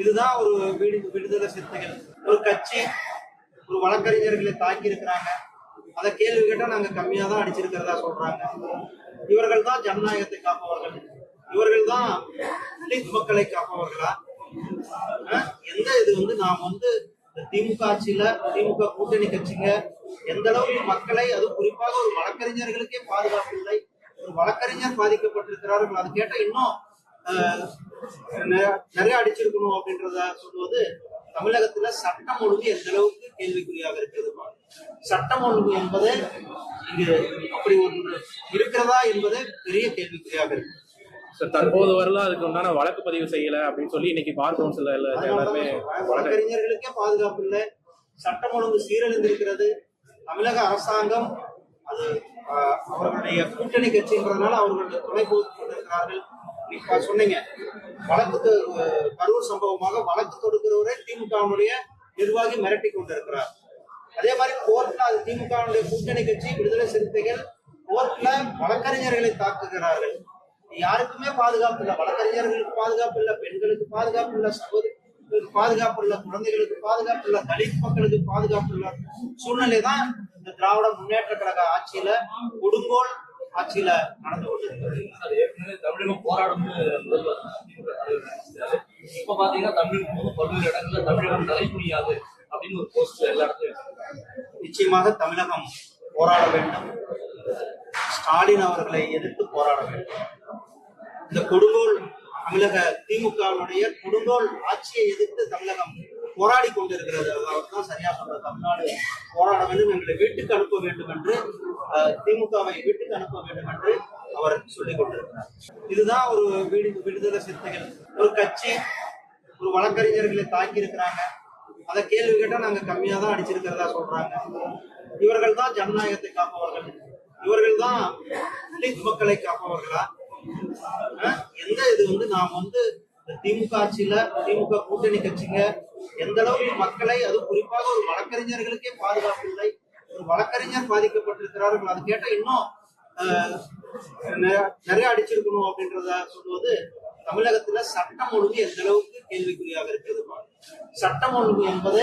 இதுதான் ஒரு விடு விடுதலை சிறுத்தைகள். ஒரு கட்சி ஒரு வழக்கறிஞர்களை தாக்கி இருக்கிறாங்க அதை கேள்வி கேட்டால் நாங்கள் கம்மியாக தான் அடிச்சிருக்கிறதா சொல்றாங்க. இவர்கள் தான் ஜனநாயகத்தை காப்பவர்கள். இவர்கள் தான் தலித் மக்களை காப்பவர்களா? எந்த இது வந்து நாம் வந்து இந்த திமுக ஆட்சியில திமுக கூட்டணி கட்சிங்க எந்த அளவுக்கு மக்களை அது குறிப்பாக ஒரு வழக்கறிஞர்களுக்கே பாதுகாப்பு இல்லை. ஒரு வழக்கறிஞர் பாதிக்கப்பட்டிருக்கிறார்கள் அது கேட்டால் இன்னும் நிறைய அடிச்சிருக்கணும் அப்படின்றத சொல்லுவது தமிழகத்துல சட்டம் ஒழுங்கு எந்த அளவுக்கு கேள்விக்குறியாக இருக்கிறது சட்டம் ஒழுங்கு என்பது இங்கு அப்படி ஒன்று இருக்கிறதா என்பது பெரிய கேள்விக்குறியாக இருக்கு. தற்போது வரலாம் அதுக்கு உண்டான வழக்கு பதிவு செய்யல அப்படின்னு சொல்லி இன்னைக்கு பார் கவுன்சில் எல்லாருமே வழக்கு வழக்கறிஞர்களுக்கே பாதுகாப்பு இல்லை. சட்டம் ஒழுங்கு சீரழிந்திருக்கிறது. தமிழக அரசாங்கம் அது அவர்களுடைய கூட்டணி கட்சின்றதுனால அவர்களுடைய துணை போட்டு கொண்டிருக்கிறார்கள். நீங்க சொன்னீங்க. வழக்கு கரூர் சம்பவமாக வழக்கு தொடுக்கிறவரே திமுகவினுடைய நிர்வாகி மிரட்டி கொண்டிருக்கிறார். அதே மாதிரி கோர்ட்ல அது திமுகவினுடைய கூட்டணி கட்சி விடுதலை சிறுத்தைகள் கோர்ட்ல வழக்கறிஞர்களை தாக்குகிறார்கள். யாருக்குமே பாதுகாப்பு இல்லை. வழக்கறிஞர்களுக்கு பாதுகாப்பு இல்லை பெண்களுக்கு பாதுகாப்பு இல்லை சகோதரிகளுக்கு பாதுகாப்பு இல்லை குழந்தைகளுக்கு பாதுகாப்பு இல்லை தலித் மக்களுக்கு பாதுகாப்பு இல்லை. சூழ்நிலை தான் இந்த திராவிட முன்னேற்ற கழக ஆட்சியில கொடுங்கோல் ஆட்சியில நடந்து கொண்டிருக்கிறது ஏற்கனவே தமிழகம் அறிவிச்சாரு. இப்ப பாத்தீங்கன்னா தமிழகம் போது பல்வேறு இடங்கள்ல தமிழகம் தலைக்குனியாது அப்படின்னு ஒரு போஸ்ட் எல்லா இடத்துலயும். நிச்சயமாக தமிழகம் போராட வேண்டும் ஸ்டாலின் அவர்களை எதிர்த்து போராட வேண்டும் இந்த கொடுங்கோல் தமிழக திமுகவுடைய கொடுங்கோல் ஆட்சியை எதிர்த்து தமிழகம் போராடி கொண்டிருக்கிறது. அதாவது சரியா சொல்ற தமிழ்நாடு போராட வேண்டும் எங்களை வீட்டுக்கு அனுப்ப வேண்டும் என்று திமுகவை வீட்டுக்கு அனுப்ப வேண்டும் என்று அவர் சொல்லிக் கொண்டிருக்கிறார். இதுதான் ஒரு விடு விடுதலை சிறுத்தைகள். ஒரு கட்சி ஒரு வழக்கறிஞர்களை தாக்கி இருக்கிறாங்க. அதை கேள்வி கேட்டால் நாங்க கம்மியா தான் அடிச்சிருக்கிறதா சொல்றாங்க. இவர்கள் தான் ஜனநாயகத்தை காப்பவர்கள். இவர்கள் தான் தலித் மக்களை காப்பவர்களா? எந்த இது வந்து நாம் வந்து திமுக ஆட்சியில திமுக கூட்டணி கட்சிங்க எந்த அளவுக்கு மக்களை அது குறிப்பாக ஒரு வழக்கறிஞர்களுக்கே பாதுகாப்பு இல்லை ஒரு வழக்கறிஞர் பாதிக்கப்பட்டிருக்கிறார்கள் அது கேட்ட இன்னும் நிறைய அடிச்சிருக்கணும் அப்படின்றத சொல்லுவது தமிழகத்துல சட்டம் ஒழுங்கு எந்த அளவுக்கு கேள்விக்குறியாக இருக்கிறது சட்டம் ஒழுங்கு என்பது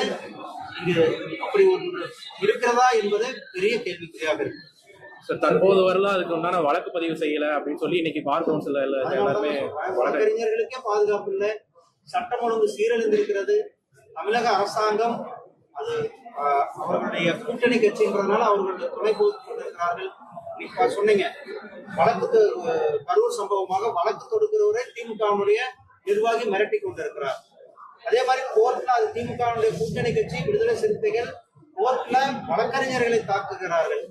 இங்கு அப்படி ஒன்று இருக்கிறதா என்பது பெரிய கேள்விக்குறியாக இருக்கு. தற்போது வரலாம் அதுக்கு உண்டான வழக்கு பதிவு செய்யல அப்படின்னு சொல்லி இன்னைக்கு பார் கவுன்சில் எல்லாருமே வழக்கு வழக்கறிஞர்களுக்கே பாதுகாப்பு இல்லை. சட்டம் ஒழுங்கு சீரழிந்திருக்கிறது. தமிழக அரசாங்கம் அது அவர்களுடைய கூட்டணி கட்சின்றதுனால அவர்களுடைய துணை கொண்டிருக்கிறார்கள் நீங்க சொன்னீங்க. வழக்கு கரூர் சம்பவமாக வழக்கு தொடுக்கிறவரே திமுகவுடைய நிர்வாகி மிரட்டி கொண்டிருக்கிறார். அதே மாதிரி கோர்ட்ல அது திமுகவுடைய கூட்டணி கட்சி விடுதலை சிறுத்தைகள் கோர்ட்ல வழக்கறிஞர்களை தாக்குகிறார்கள்.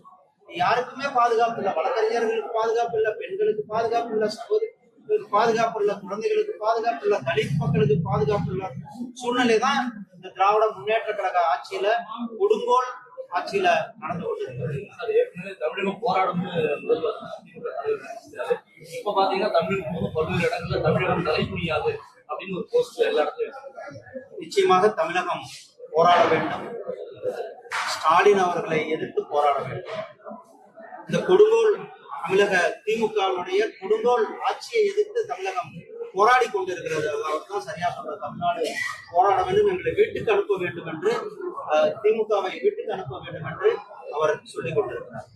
யாருக்குமே பாதுகாப்பு இல்லை. வழக்கறிஞர்களுக்கு பாதுகாப்பு இல்லை பெண்களுக்கு பாதுகாப்பு இல்லை சகோதரிகளுக்கு பாதுகாப்பு இல்லை குழந்தைகளுக்கு பாதுகாப்பு இல்லை தலித் மக்களுக்கு பாதுகாப்பு இல்லை. சூழ்நிலை தான் இந்த திராவிட முன்னேற்ற கழக ஆட்சியில கொடுங்கோல் ஆட்சியில நடந்து கொண்டிருக்கிறது. தமிழகம் அறிவிச்சாரு. இப்ப பாத்தீங்கன்னா தமிழகம் போது பல்வேறு இடங்கள்ல தமிழகம் தலைக்குனியாது அப்படின்னு ஒரு போஸ்ட் எல்லா இடத்துலயும். நிச்சயமாக தமிழகம் போராட வேண்டும். ஸ்டாலின் அவர்களை எதிர்த்து போராட வேண்டும். இந்த கொடுங்கோல் தமிழக திமுகவுடைய கொடுங்கோல் ஆட்சியை எதிர்த்து தமிழகம் போராடி கொண்டிருக்கிறது. அவர்தான் சரியா சொல்ற தமிழ்நாடு போராட வேண்டும் எங்களை வீட்டுக்கு அனுப்ப வேண்டும் என்று அஹ், திமுகவை வீட்டுக்கு அனுப்ப வேண்டும் என்று அவர் சொல்லிக் கொண்டிருக்கிறார்.